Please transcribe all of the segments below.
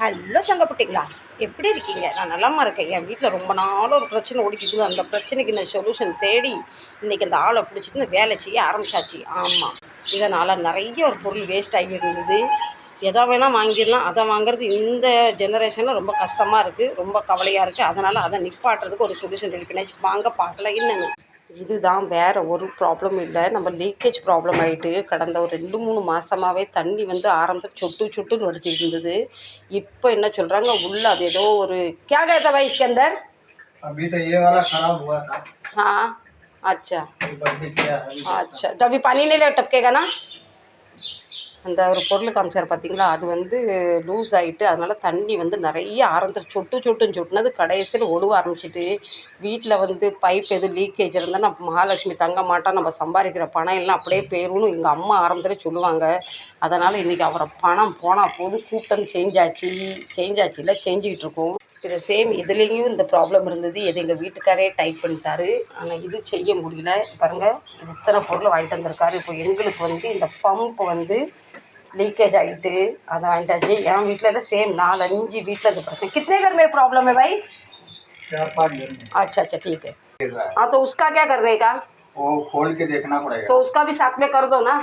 Hello சங்கப்பட்டிங்களா? எப்படி இருக்கீங்க? நான் நலமா இருக்கேன். என் வீட்டில் ரொம்ப நாளும் ஒரு பிரச்சனை ஓடிக்கிட்டு அந்த பிரச்சனைக்கு நான் சொல்யூஷன் தேடி இன்றைக்கி அந்த ஆளை பிடிச்சிட்டு இந்த வேலை செய்ய ஆரம்பிச்சாச்சு. ஆமாம் இதனால் நிறைய ஒரு பொருள் வேஸ்ட் ஆகி இருந்தது. எதை வேணால் வாங்கிடலாம். அதை வாங்குறது இந்த ஜெனரேஷனில் ரொம்ப கஷ்டமாக இருக்குது ரொம்ப கவலையாக இருக்குது அதனால் அதை நிப்பாட்டுறதுக்கு ஒரு சொல்யூஷன் ரெடி பண்ணி வாங்க பார்க்கல என்னென்னு? இதுதான் வேறு ஒரு ப்ராப்ளம் இல்லை நம்ம லீக்கேஜ் ப்ராப்ளம் ஆகிட்டு கடந்த ஒரு ரெண்டு மூணு மாதமாகவே தண்ணி வந்து ஆரம்பத்தில் சொட்டு சொட்டுன்னு வடிச்சிட்டு இருந்தது இப்போ என்ன சொல்கிறாங்க உள்ள அது ஏதோ ஒரு क्या कहता भाई इसके अंदर अभी तो ये वाला खराब हुआ था हाँ अच्छा ये बंद किया है अभी। अच्छा तो अभी पानी नहीं टपकेगा ना அந்த ஒரு பொருள் காமிச்சார் பார்த்தீங்களா அது வந்து லூஸ் ஆகிட்டு அதனால் தண்ணி வந்து நிறைய ஆரம்பிச்சு சொட்டு சொட்டுன்னு சொட்டுனது கடைசியில் ஒழுவ ஆரம்பிச்சிட்டு வீட்டில் வந்து பைப் எதுவும் லீக்கேஜ் இருந்தால் நம்ம மகாலட்சுமி தங்க மாட்டோம் நம்ம சம்பாதிக்கிற பணம் எல்லாம் அப்படியே போயிரும்னு எங்கள் அம்மா ஆரம்பத்தில் சொல்லுவாங்க. அதனால் இன்றைக்கி அவரை பணம் போனால் போது கூட்டம் சேஞ்ச் ஆச்சு சேஞ்ச் ஆச்சு இல்லை சேஞ்சிக்கிட்டு இருக்கோம். இது சேம் இதுலேயும் இந்த ப்ராப்ளம் இருந்தது இது எங்கள் வீட்டுக்காரே டைப் பண்ணிட்டாரு ஆனால் இது செய்ய முடியல பாருங்கள் இது இத்தனை பொருள் வாங்கிட்டு வந்திருக்காரு இப்போ எங்களுக்கு வந்து இந்த பம்ப் வந்து लीकेज ஆகிட்டு அதை வாங்கிட்டாச்சு என் வீட்டில் எல்லாம் சேம் நாலு அஞ்சு வீட்டில் இந்த பிரச்சனை कितने घर में प्रॉब्लम है भाई चार पाँच दिन में अच्छा अच्छा ठीक है गिर रहा है हाँ तो उसका क्या करने का वो खोल के देखना पड़ेगा तो उसका भी साथ में कर दो ना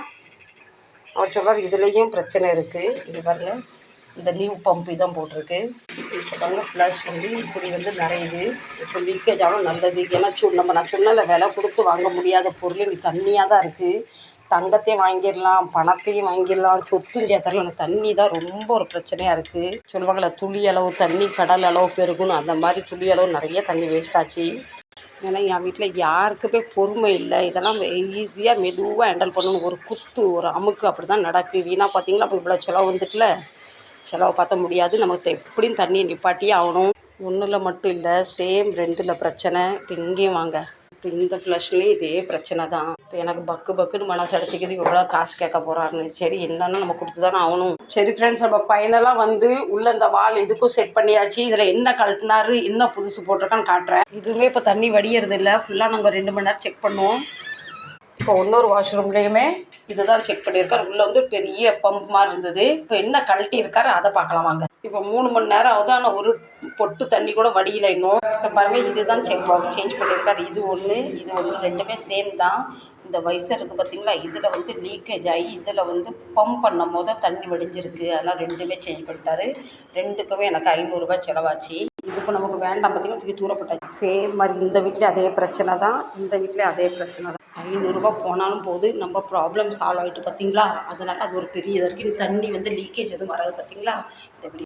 और சொல்கிறார் இதுலேயும் பிரச்சனை இருக்குது இது பாருங்க இந்த நியூ பம்ப் தான் போட்டிருக்கு. இப்போ பாருங்க ஃப்ளஷ் வந்து இப்படி வந்து நிறையுது. இப்போ லீக்கேஜ் ஆகும் நல்லது. ஏன்னா சு நம்ம நான் சொன்னல விலை கொடுத்து வாங்க முடியாத பொருள் இங்கே தண்ணியாக தான் இருக்குது தங்கத்தையும் வாங்கிடலாம் பணத்தையும் வாங்கிடலாம் சொத்தும் சேர்த்தரலாம் தண்ணி தான் ரொம்ப ஒரு பிரச்சனையாக இருக்குது சொல்லுவாங்கள்ல துளி அளவு தண்ணி கடல் அளவு பெருகுன்னு. அந்த மாதிரி துளி அளவு நிறைய தண்ணி வேஸ்ட் ஆச்சு. ஏன்னா என் வீட்டில் யாருக்குமே பொறுமை இல்லை. இதெல்லாம் ஈஸியாக மெதுவாக ஹேண்டில் பண்ணணும். ஒரு குத்து ஒரு அமுக்கு அப்படி தான் நடக்கு வீணாக பார்த்தீங்களா அப்போ இவ்வளோ செலவு வந்துட்டுல. செலவு பார்த்த முடியாது. நமக்கு எப்படியும் தண்ணியை நிப்பாட்டியே ஆகணும். ஒன்றில் மட்டும் இல்லை சேம் ரெண்டில் பிரச்சனை. இப்போ இங்கேயும் வாங்க. இப்போ இந்த ஃப்ளஷ்லேயும் இதே பிரச்சனை தான். இப்போ எனக்கு பக்கு பக்குன்னு மனசு அடைச்சிக்கிது இவ்வளோ காசு கேட்க போகிறாருன்னு சரி என்னன்னு நம்ம கொடுத்து தானே ஆகணும். சரி ஃப்ரெண்ட்ஸ் நம்ம பையனெல்லாம் வந்து உள்ளே இந்த வால் இதுக்கும் செட் பண்ணியாச்சு. இதில் என்ன கழட்டினாரு என்ன புதுசு போட்டிருக்கான்னு காட்டுறேன். இதுவுமே இப்போ தண்ணி வடியறது இல்லை ஃபுல்லாக நாங்கள் ரெண்டு மணி நேரம் செக் பண்ணுவோம். இப்போ இன்னொரு வாஷ்ரூம்லேயுமே இதுதான் செக் பண்ணியிருக்காரு. உள்ளே வந்து பெரிய பம்ப் மாதிரி இருந்தது. இப்போ என்ன கழட்டி இருக்காரு அதை பார்க்கலாம் வாங்க. இப்போ மூணு மணி நேரம் ஆகுது ஆனால் ஒரு பொட்டு தண்ணி கூட வடியில் இன்னும். இப்போ பாருங்க இதுதான் செக் சேஞ்ச் பண்ணியிருக்காரு. இது ஒன்று இது ஒன்று ரெண்டுமே சேம் தான். இந்த வயசு இருக்குது பார்த்தீங்களா இதில் வந்து லீக்கேஜ் ஆகி இதில் வந்து பம்ப் பண்ணும் போது தண்ணி வடிஞ்சிருக்கு. அதனால் ரெண்டுமே சேஞ்ச் பண்ணிட்டாரு. ரெண்டுக்குமே எனக்கு ஐநூறுரூபா செலவாச்சு. இது இப்போ நமக்கு வேண்டாம் பார்த்தீங்கன்னா தூக்கி தூரப்பட்டாச்சு. சேம் மாதிரி இந்த வீட்லேயும் அதே பிரச்சனை தான். இந்த வீட்லேயும் அதே பிரச்சனை தான். ஐநூறுரூபா போனாலும் போது நம்ம ப்ராப்ளம் சால்வ் ஆகிட்டு பார்த்தீங்களா அதனால் அது ஒரு பெரிய இதாக இருக்குது தண்ணி வந்து லீக்கேஜ் எதுவும் வராது பார்த்தீங்களா இந்த வீடியோ